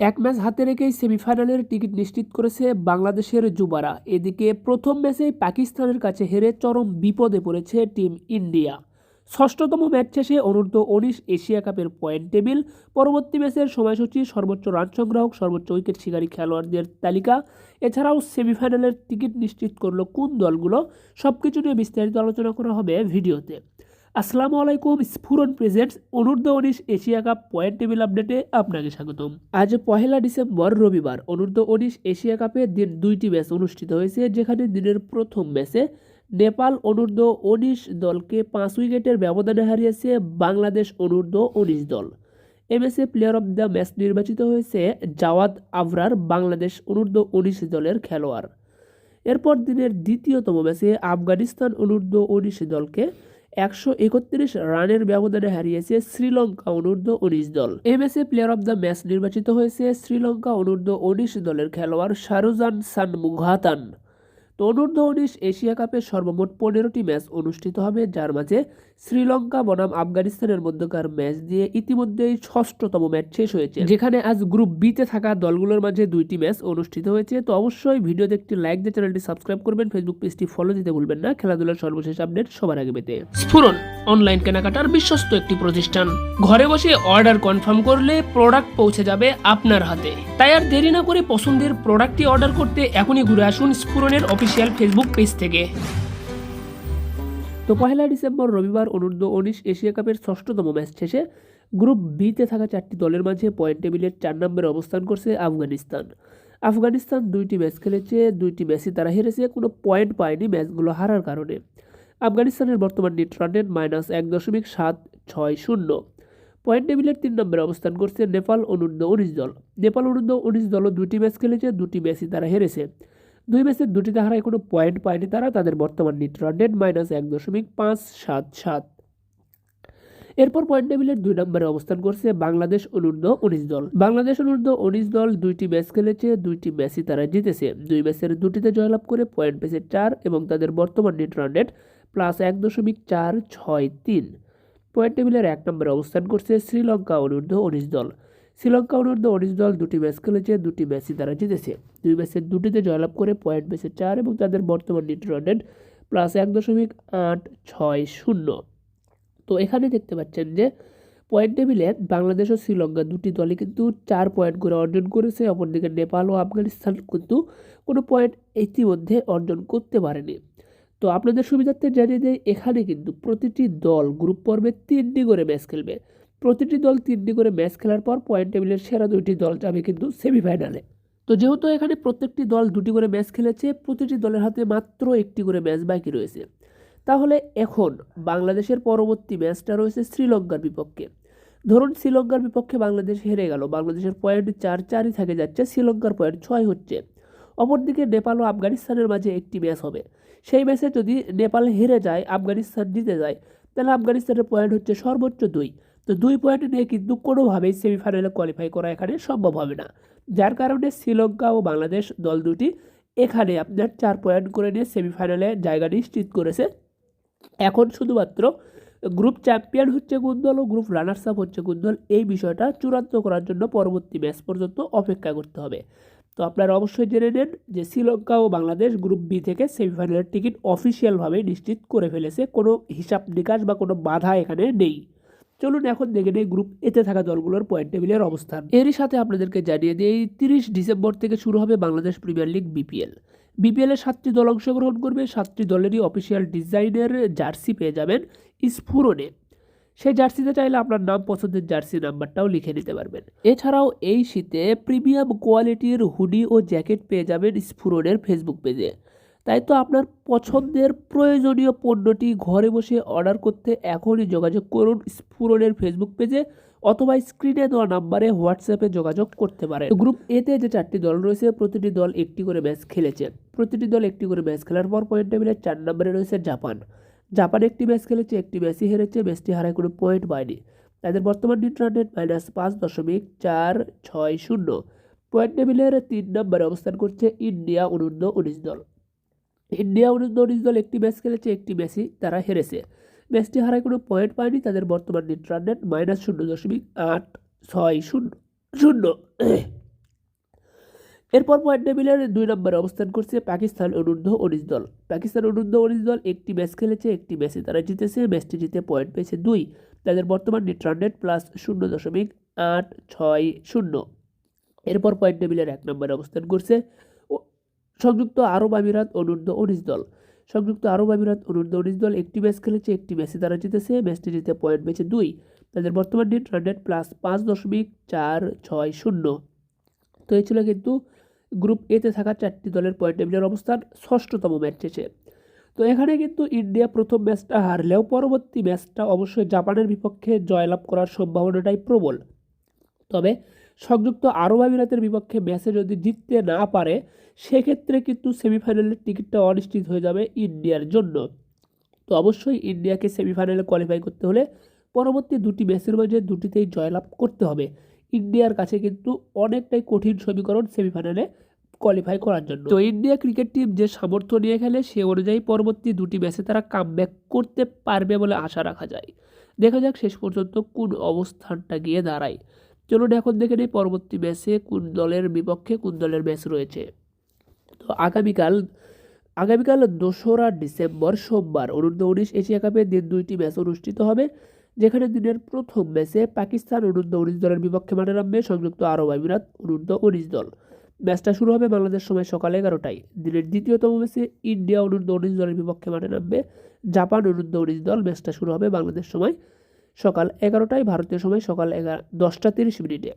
এক ম্যাচ হাতে রেখেই সেমিফাইনালের টিকিট নিশ্চিত করেছে বাংলাদেশের যুবারা। এদিকে প্রথম ম্যাচেই পাকিস্তানের কাছে হেরে চরম বিপদে পড়েছে টিম ইন্ডিয়া। ষষ্ঠতম ম্যাচ শেষে অনূর্ধ্ব উনিশ এশিয়া কাপের পয়েন্ট টেবিল, পরবর্তী ম্যাচের সময়সূচি সর্বোচ্চ রান সংগ্রাহক, সর্বোচ্চ উইকেট শিকারী খেলোয়াড়দের তালিকা। এছাড়াও সেমিফাইনালের টিকিট নিশ্চিত করল কোন দলগুলো সব কিছু নিয়ে বিস্তারিত আলোচনা করা হবে ভিডিওতে। আসসালামু আলাইকুম, স্ফুরন প্রেজেন্টস অনূর্ধ্ব উনিশ এশিয়া কাপ পয়েন্ট টেবিল আপডেটে আপনাকে স্বাগতম। আজ পহেলা ডিসেম্বর, রবিবার অনূর্ধ্ব উনিশ এশিয়া কাপে দিন দুইটি ম্যাচ অনুষ্ঠিত হয়েছে, যেখানে দিনের প্রথম ম্যাচে নেপাল অনূর্ধ্ব উনিশ দলকে পাঁচ উইকেটের ব্যবধানে হারিয়েছে বাংলাদেশ অনূর্ধ্ব উনিশ দল। এ ম্যাচে প্লেয়ার অব দ্য ম্যাচ নির্বাচিত হয়েছে জাওয়াদ আবরার, বাংলাদেশ অনূর্ধ্ব উনিশ দলের খেলোয়াড়। এরপর দিনের দ্বিতীয়তম ম্যাচে আফগানিস্তান অনূর্ধ্ব উনিশ দলকে একশো একত্রিশ রানের ব্যবধানে হারিয়েছে শ্রীলঙ্কা অনূর্ধ্ব উনিশ দল। M S A player of the match নির্বাচিত হয়েছে শ্রীলঙ্কা অনূর্ধ্ব উনিশ দলের খেলোয়াড় শাহরুজান সানমুঘাতান। তো উনিশ এশিয়া কাপে সর্বমোট পনেরোটি ম্যাচ অনুষ্ঠিত হবে, যার মাঝে শ্রীলঙ্কা বনাম আফগানিস্তানের মধ্যকার ম্যাচ দিয়ে ইতিমধ্যেই ষষ্ঠতম ম্যাচ শেষ হয়েছে। যেখানে আজ গ্রুপ বিতে থাকা দলগুলোর মাঝে দুইটি ম্যাচ অনুষ্ঠিত হয়েছে। তো অবশ্যই ভিডিওতে একটি লাইক দিয়ে চ্যানেলটি সাবস্ক্রাইব করবেন। ফেসবুক পেজটি ফলো দিতে ভুলবেন না। খেলাধুলার সর্বশেষ আপডেট সবার আগে পেতে স্ফুরন অনলাইন কেনাকাটার বিশ্বস্ত একটি প্রতিষ্ঠান। ঘরে বসে অর্ডার কনফার্ম করলে প্রোডাক্ট পৌঁছে যাবে আপনার হাতে। তাই আর দেরি না করে পছন্দের প্রোডাক্টটি অর্ডার করতে এখনই ঘুরে আসুন স্ফুরনের অফিসিয়াল ফেসবুক পেজ থেকে। তো পহেলা ডিসেম্বর, রবিবার, অনূর্ধ্ব উনিশ এশিয়া কাপের ষষ্ঠতম ম্যাচ শেষে গ্রুপ বিতে থাকা চারটি দলের মাঝে পয়েন্ট টেবিলের চার নম্বরে অবস্থান করছে আফগানিস্তান। আফগানিস্তান দুইটি ম্যাচ খেলেছে, দুইটি ম্যাচই তারা হেরেছে, কোনো পয়েন্ট পায়নি ম্যাচগুলো হারার কারণে। আফগানিস্তানের বর্তমান নেট রান রেট মাইনাস এক দশমিক সাত ছয় শূন্য। পয়েন্ট টেবিলের তিন নম্বরে অবস্থান করছে নেপাল, অনূর্ধ্ব উনিশ দল। নেপাল, অনূর্ধ্ব উনিশ দলও দুটি ম্যাচ খেলেছে, দুটি ম্যাচই তারা হেরেছে। দুই ম্যাচের দুটি হারায় কোনো পয়েন্ট পায়নি তারা, তাদের বর্তমান নিট রান রেট মাইনাস এক দশমিক পাঁচ সাত সাত। এরপর পয়েন্ট টেবিলের দুই নম্বরে অবস্থান করছে বাংলাদেশ অনূর্ধ্ব উনিশ দল। বাংলাদেশ অনূর্ধ্ব উনিশ দল দুইটি ম্যাচ খেলেছে, দুইটি ম্যাচই তারা জিতেছে। দুই ম্যাচের দুটিতে জয়লাভ করে পয়েন্ট পেয়েছে চার এবং তাদের বর্তমান নেট রান রেট প্লাস এক দশমিক চার ছয় তিন। পয়েন্ট টেবিলের এক নম্বরে অবস্থান করছে শ্রীলঙ্কা অনূর্ধ্ব উনিশ দল। শ্রীলঙ্কা অনূর্ধ্ব উনিশ দল দুটি ম্যাচ খেলেছে, দুটি ম্যাচই তারা জিতেছে। দুই ম্যাচের দুটিতে জয়লাভ করে পয়েন্ট পেয়েছে চার এবং তাদের বর্তমান নেট প্লাস এক দশমিক আট ছয় শূন্য। তো এখানে দেখতে পাচ্ছেন যে পয়েন্ট টেবিলে বাংলাদেশ ও শ্রীলঙ্কা দুটি দলই কিন্তু চার পয়েন্ট করে অর্জন করেছে, অপরদিকে নেপাল ও আফগানিস্তান কিন্তু কোনো পয়েন্ট ইতিমধ্যে অর্জন করতে পারেনি। তো আপনাদের সুবিধার্থে জানিয়ে দেয় এখানে কিন্তু প্রতিটি দল গ্রুপ পর্বে তিনটি করে ম্যাচ খেলবে। প্রতিটি দল তিনটি করে ম্যাচ খেলার পর পয়েন্ট টেবিলের সেরা দুইটি দল যাবে কিন্তু সেমিফাইনালে তো যেহেতু এখানে প্রত্যেকটি দল দুটি করে ম্যাচ খেলেছে, প্রতিটি দলের হাতে মাত্র একটি করে ম্যাচ বাকি রয়েছে। তাহলে এখন বাংলাদেশের পরবর্তী ম্যাচটা রয়েছে শ্রীলঙ্কার বিপক্ষে। ধরুন শ্রীলঙ্কার বিপক্ষে বাংলাদেশ হেরে গেল, বাংলাদেশের পয়েন্ট চার চারই থাকে যাচ্ছে, শ্রীলঙ্কার পয়েন্ট ছয় হচ্ছে। অপরদিকে নেপাল ও আফগানিস্তানের মাঝে একটি ম্যাচ হবে। সেই ম্যাচে যদি নেপাল হেরে যায়, আফগানিস্তান জিতে যায়, তাহলে আফগানিস্তানের পয়েন্ট হচ্ছে সর্বোচ্চ দুই। তো দুই পয়েন্ট নিয়ে কিন্তু কোনোভাবেই সেমিফাইনালে কোয়ালিফাই করা এখানে সম্ভব হবে না। যার কারণে শ্রীলঙ্কা ও বাংলাদেশ দল দুটি এখানে আপনার চার পয়েন্ট করে নিয়ে সেমিফাইনালে জায়গা নিশ্চিত করেছে। এখন শুধুমাত্র গ্রুপ চ্যাম্পিয়ন হচ্ছে কোন দল ও গ্রুপ রানার্স আপ হচ্ছে কোন দল, এই বিষয়টা চূড়ান্ত করার জন্য পরবর্তী ম্যাচ পর্যন্ত অপেক্ষা করতে হবে। তো আপনারা অবশ্যই জেনে নেন যে শ্রীলঙ্কা ও বাংলাদেশ গ্রুপ বি থেকে সেমিফাইনালের টিকিট অফিসিয়ালভাবে নিশ্চিত করে ফেলেছে। কোনো হিসাব নিকাশ বা কোনো বাধা এখানে নেই। চলুন এখন দেখে নেই গ্রুপ এতে থাকা দলগুলোর পয়েন্ট টেবিলের অবস্থান। এরই সাথে আপনাদেরকে জানিয়ে দিই, তিরিশ ডিসেম্বর থেকে শুরু হবে বাংলাদেশ প্রিমিয়ার লিগ বিপিএল বিপিএলে সাতটি দল অংশগ্রহণ করবে, সাতটি দলেরই অফিসিয়াল ডিজাইনের জার্সি পেয়ে যাবেন স্ফুরনে সেই জার্সিতে চাইলে আপনার নাম পছন্দের জার্সি নাম্বারটাও লিখে নিতে পারবেন। এছাড়াও এই শীতে প্রিমিয়াম কোয়ালিটির হুডি ও জ্যাকেট পেয়ে যাবেন স্ফুরনের ফেসবুক পেজে তাই তো আপনার পছন্দের প্রয়োজনীয় পণ্যটি ঘরে বসে অর্ডার করতে এখনই যোগাযোগ করুন স্ফুরনের ফেসবুক পেজে অথবা স্ক্রিনে দেওয়া নাম্বারে হোয়াটসঅ্যাপে যোগাযোগ করতে পারে গ্রুপ এতে যে চারটি দল রয়েছে, প্রতিটি দল একটি করে ম্যাচ খেলেছে। প্রতিটি দল একটি করে ম্যাচ খেলার পর পয়েন্ট টেবিলের চার নম্বরে রয়েছে জাপান। জাপান একটি ম্যাচ খেলেছে, একটি ম্যাচই হেরেছে ম্যাচটি হারায় কোনো পয়েন্ট পায়নি। তাদের বর্তমান নিট রান রেট মাইনাস পাঁচ দশমিক চার ছয় শূন্য। পয়েন্ট টেবিলের তিন নম্বরে অবস্থান করছে ইন্ডিয়া অনূর্ধ্ব উনিশ দল। ইন্ডিয়া উনিশ দল একটি ম্যাচ খেলেছে, একটি ম্যাচই তারা হেরেছে। ম্যাচটি হারায় কোনো পয়েন্ট পায়নি, তাদের বর্তমান নেট রান রেট মাইনাস শূন্য দশমিক আট ছয় শূন্য। শূন্য এরপর পয়েন্ট টেবিলের দুই নম্বরে অবস্থান করছে পাকিস্তান অনূর্ধ্ব উনিশ দল। পাকিস্তান অনূর্ধ্ব উনিশ দল একটি ম্যাচ খেলেছে, একটি ম্যাচে তারা জিতেছে, ম্যাচটি জিতে পয়েন্ট পেয়েছে দুই। তাদের বর্তমান নেট রান রেট প্লাস শূন্য দশমিক আট ছয় শূন্য। এরপর পয়েন্ট টেবিলের এক নম্বরে অবস্থান করছে সংযুক্ত আরব আমিরাত অনূর্ধ্ব উনিশ দল। সংযুক্ত আরব আমিরাত অনূর্ধ্ব উনিশ দল একটি ম্যাচ খেলেছে, একটি ম্যাচে তারা জিতেছে। ম্যাচটি জিতে পয়েন্ট পেয়েছে দুই। তাদের বর্তমান নেট রান রেট প্লাস পাঁচ দশমিক চার ছয় শূন্য। তো এই ছিল কিন্তু গ্রুপ এতে থাকা চারটি দলের পয়েন্ট টেবিলের অবস্থান, ষষ্ঠতম ম্যাচ শেষে। তো এখানে কিন্তু ইন্ডিয়া প্রথম ম্যাচটা হারলেও পরবর্তী ম্যাচটা অবশ্যই জাপানের বিপক্ষে জয়লাভ করার সম্ভাবনাটাই প্রবল। তবে সংযুক্ত আরব আমিরাতের বিপক্ষে ম্যাচে যদি জিততে না পারে, সেক্ষেত্রে কিন্তু সেমিফাইনালের টিকিটটা অনিশ্চিত হয়ে যাবে ইন্ডিয়ার জন্য। তো অবশ্যই ইন্ডিয়াকে সেমিফাইনালে কোয়ালিফাই করতে হলে পরবর্তী দুটি ম্যাচের মাঝে দুটিতেই জয়লাভ করতে হবে। ইন্ডিয়ার কাছে কিন্তু অনেকটাই কঠিন সমীকরণ সেমিফাইনালে কোয়ালিফাই করার জন্য। তো ইন্ডিয়া ক্রিকেট টিম যে সামর্থ্য নিয়ে খেলে, সে অনুযায়ী পরবর্তী দুটি ম্যাচে তারা কামব্যাক করতে পারবে বলে আশা রাখা যায়। দেখা যাক শেষ পর্যন্ত কোন অবস্থানটা গিয়ে দাঁড়ায়। চলুন এখন দেখে নিই পরবর্তী ম্যাচে কোন দলের বিপক্ষে কোন দলের ম্যাচ রয়েছে। তো আগামীকাল আগামীকাল দোসরা ডিসেম্বর সোমবার, অনূর্ধ্ব উনিশ এশিয়া কাপে দিন দুইটি ম্যাচ অনুষ্ঠিত হবে, যেখানে দিনের প্রথম ম্যাচে পাকিস্তান অনূর্ধ্ব উনিশ দলের বিপক্ষে মাঠে নামবে সংযুক্ত আরব আমিরাত অনূর্ধ্ব উনিশ দল। ম্যাচটা শুরু হবে বাংলাদেশ সময় সকাল এগারোটায়। দিনের দ্বিতীয়তম ম্যাচে ইন্ডিয়া অনূর্ধ্ব উনিশ দলের বিপক্ষে মাঠে নামবে, জাপান অনূর্ধ্ব উনিশ দল। ম্যাচটা শুরু হবে বাংলাদেশ সময় সকাল এগারোটায়, ভারতীয় সময় সকাল এগারো, দশটা তিরিশ মিনিটে।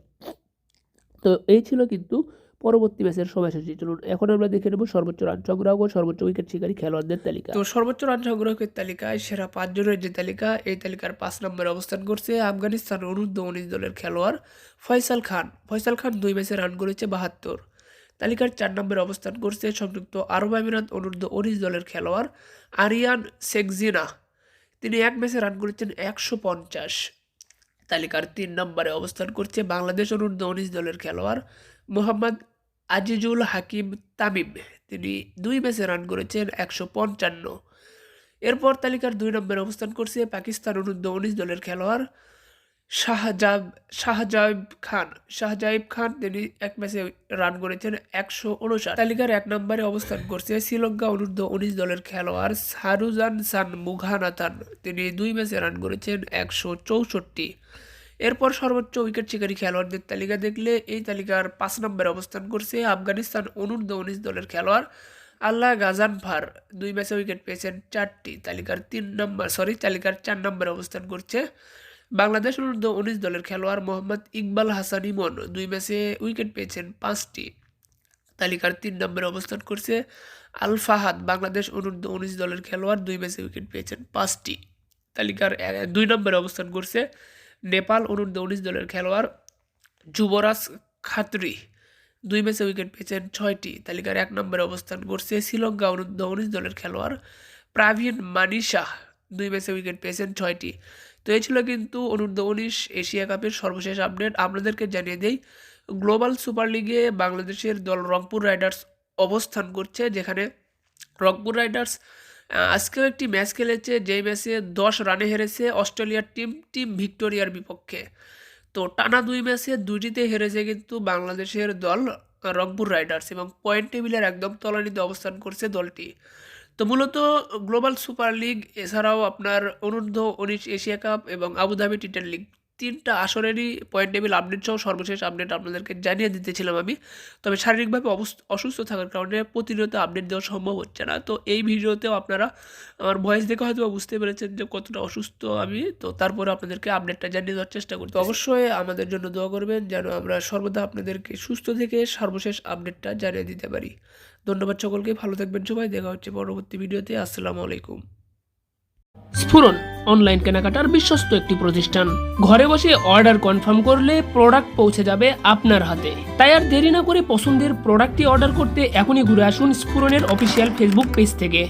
তো এই ছিল কিন্তু পরবর্তী ম্যাচের সময়সূচি। চলুন, এখন আমরা দেখে নেব সর্বোচ্চ রান সংগ্রহ ও সর্বোচ্চ উইকেট শিকারী খেলোয়াড়দের তালিকা। তো সর্বোচ্চ রান সংগ্রহের তালিকায় সেরা পাঁচজনের যে তালিকা, এই তালিকার পাঁচ নম্বরে অবস্থান করছে আফগানিস্তান অনূর্ধ্ব উনিশ দলের খেলোয়াড় ফয়সাল খান। ফয়সাল খান দুই ম্যাচে রান করেছে বাহাত্তর। তালিকার চার নম্বরে অবস্থান করছে সংযুক্ত আরব আমিরাত অনূর্ধ্ব উনিশ দলের খেলোয়াড় আরিয়ান শেখজিনা তিনি এক ম্যাচে রান করেছেন একশো পঞ্চাশ। তালিকার তিন নম্বরে অবস্থান করছে বাংলাদেশ অনূর্ধ্ব উনিশ দলের খেলোয়াড় মোহাম্মদ আজিজুল হাকিম তামিম। তিনি দুই ম্যাচে রান করেছেন একশো পঞ্চান্ন। এরপর তালিকার দুই নম্বরে অবস্থান করছে পাকিস্তান অনূর্ধ্ব উনিশ দলের খেলোয়াড় শাহজাব, শাহজাইব খান শাহজাইব খান তিনি এক ম্যাচে রান করেছেন একশো উনষাট। তালিকার এক নম্বরে অবস্থান করছে শ্রীলঙ্কা অনূর্ধ্ব উনিশ দলের খেলোয়াড় সারুজান সান মুঘানাথান তিনি দুই ম্যাচে রান করেছেন একশো চৌষট্টি। এরপর সর্বোচ্চ উইকেট শিকারী খেলোয়াড়দের তালিকা দেখলে এই তালিকার পাঁচ নম্বরে অবস্থান করছে আফগানিস্তান অনূর্ধ্ব উনিশ দলের খেলোয়াড় আল্লাহ গাজানফার। দুই ম্যাচে উইকেট পেয়েছেন চারটি, তালিকার তিন নম্বর সরি তালিকার চার নম্বরে অবস্থান করছে বাংলাদেশ উনিশ দলের খেলোয়াড় মোহাম্মদ ইকবাল হাসান ইমন দুই ম্যাচে উইকেট পেয়েছেন পাঁচটি। তালিকার তিন নম্বরে অবস্থান করছে আল ফাহাদ। বাংলাদেশ অনূর্ধ্ব উনিশ দলের খেলোয়াড়, দুই ম্যাচে উইকেট পেয়েছেন পাঁচটি। তালিকার দুই নম্বরে অবস্থান করছে নেপাল অনূর্ধ্ব উনিশ দলের খেলোয়াড় যুবরাজ খাতরি। দুই ম্যাচে উইকেট পেয়েছেন ছয়টি। তালিকার এক নম্বরে অবস্থান করছে শ্রীলঙ্কা অনূর্ধ্ব উনিশ দলের খেলোয়াড় প্রাভিন মানিশা দুই ম্যাচে উইকেট পেয়েছেন ছয়টি। তো এই ছিল কিন্তু অনূর্ধ্ব উনিশ এশিয়া কাপের সর্বশেষ আপডেট আপনাদেরকে জানিয়ে দেই, গ্লোবাল সুপার লিগে বাংলাদেশের দল রংপুর রাইডার্স অবস্থান করছে, যেখানে রংপুর রাইডার্স আজকেও একটি ম্যাচ খেলেছে, যেই ম্যাচে দশ রানে হেরেছে অস্ট্রেলিয়ার টিম টিম ভিক্টোরিয়ার বিপক্ষে। তো টানা দুই ম্যাচে দুইটিতে হেরেছে কিন্তু বাংলাদেশের দল রংপুর রাইডার্স এবং পয়েন্ট টেবিলের একদম তলানিতে অবস্থান করছে দলটি। তো মূলত গ্লোবাল সুপার লিগ, এছাড়াও আপনার অনূর্ধ্ব উনিশ এশিয়া কাপ এবং Abu Dhabi T ten league, তিনটা আসরেরই পয়েন্ট টেবিল আপডেট সহ সর্বশেষ আপডেট আপনাদেরকে জানিয়ে দিতেছিলাম আমি। তবে শারীরিকভাবে অসুস্থ থাকার কারণে প্রতিনিয়ত আপডেট দেওয়া সম্ভব হচ্ছে না। তো এই ভিডিওতেও আপনারা আমার ভয়েস দেখে হয়তো বুঝতে পেরেছেন যে কতটা অসুস্থ আমি। তো তারপরে আপনাদেরকে আপডেটটা জানিয়ে দেওয়ার চেষ্টা করতে অবশ্যই আমাদের জন্য দোয়া করবেন যেন আমরা সর্বদা আপনাদেরকে সুস্থ থেকে সর্বশেষ আপডেটটা জানিয়ে দিতে পারি। ধন্যবাদ সকলকে, ভালো থাকবেন সবাই, দেখা হচ্ছে পরবর্তী ভিডিওতে, আসসালামু আলাইকুম। স্ফুরন অনলাইন কেনাকাটার বিশ্বস্ত একটি প্রতিষ্ঠান। ঘরে বসে অর্ডার কনফার্ম করলে প্রোডাক্ট পৌঁছে যাবে আপনার হাতে। তাই আর দেরি না করে পছন্দের প্রোডাক্টটি অর্ডার করতে এখনই ঘুরে আসুন স্ফুরনের অফিসিয়াল ফেসবুক পেজ থেকে।